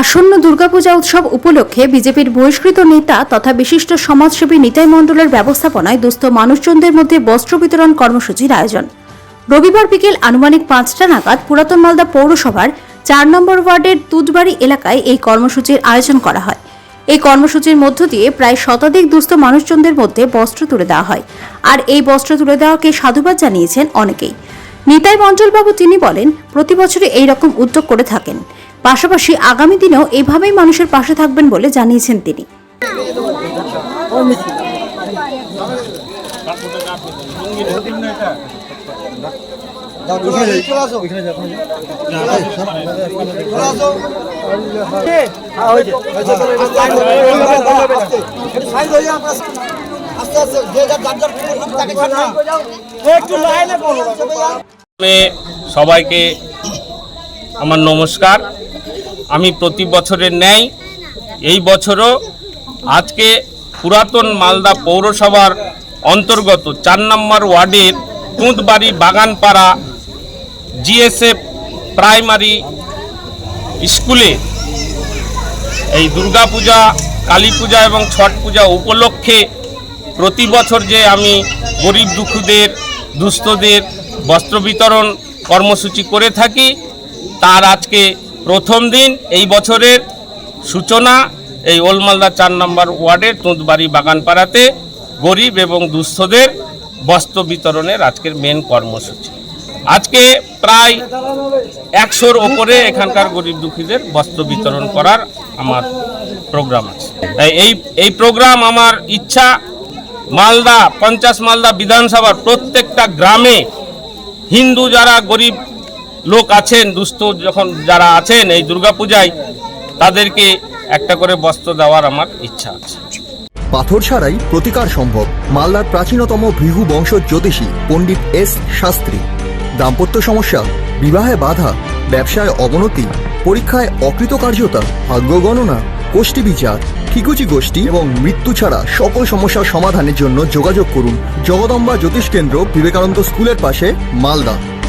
আসন্ন দুর্গাপূজা উৎসব উপলক্ষে বিজেপির বহিষ্কৃত নেতা তথা বিশিষ্ট সমাজসেবী নিতাই মণ্ডলের ব্যবস্থাপনায় দুস্থ মানুষজনদের মধ্যে বস্ত্র বিতরণ কর্মসূচির আয়োজন। রবিবার বিকেল আনুমানিক পাঁচটা নাগাদ পুরাতন মালদা পৌরসভার চার নম্বর ওয়ার্ডের তুদবাড়ি এলাকায় এই কর্মসূচির আয়োজন করা হয়। এই কর্মসূচির মধ্য দিয়ে প্রায় শতাধিক দুস্থ মানুষজনদের মধ্যে বস্ত্র তুলে দেওয়া হয়। আর এই বস্ত্র তুলে দেওয়াকে সাধুবাদ জানিয়েছেন অনেকেই। নিতাই মঞ্জলবাবু তিনি বলেন, প্রতি বছরই এই রকম উদ্যোগ করে থাকেন। পাশাপাশি আগামী দিনেও এভাবেই মানুষের পাশে থাকবেন বলে জানিয়েছেন তিনি। সবাইকে আমার নমস্কার। আমি প্রতি বছরের ন্যায় এই বছরও আজকে পুরাতন মালদা পৌরসভার অন্তর্গত চার নম্বর ওয়ার্ডের তুঁতবাড়ি বাগানপাড়া জিএসএফ প্রাইমারি স্কুলে এই দুর্গাপূজা কালী পূজা এবং ছট পূজা উপলক্ষে প্রতি বছর যে আমি গরিব দুঃখীদের, দুস্থদের বস্ত্র বিতরণ কর্মসূচি করে থাকি, তার আজকে প্রথম দিন এই বছরের সূচনা এই ওলমালদা চার নম্বর ওয়ার্ডের তুঁতবাড়ি বাগানপাড়াতে গরিব এবং দুস্থদের বস্ত্র বিতরণের আজকের মেন কর্মসূচি। আজকে প্রায় একশোর ওপরে এখানকার গরিব দুঃখীদের বস্ত্র বিতরণ করার আমার প্রোগ্রাম আছে। এই এই প্রোগ্রাম আমার ইচ্ছা, মালদা, পঞ্চাশ মালদা বিধানসভার প্রত্যেকটা গ্রামে হিন্দু যারা গরিব লোক আছেন, দুস্থ যখন যারা আছেন এই দুর্গাপূজায়, তাদেরকে একটা করে বস্ত্র দেওয়ার আমার ইচ্ছা আছে। পাথর ছাড়াই প্রতিকার সম্ভব। মালদার প্রাচীনতম ভৃগু বংশ জ্যোতিষী পণ্ডিত এস শাস্ত্রী। দাম্পত্য সমস্যা, বিবাহে বাধা, ব্যবসায় অবনতি, পরীক্ষায় অকৃতকার্যতা, ভাগ্য গণনা গোষ্ঠী বিচার, ঠিকুচি গোষ্ঠী এবং মৃত্যু ছাড়া সকল সমস্যার সমাধানের জন্য যোগাযোগ করুন। জগদম্বা জ্যোতিষ কেন্দ্র বিবেকানন্দ স্কুলের পাশে, Malda.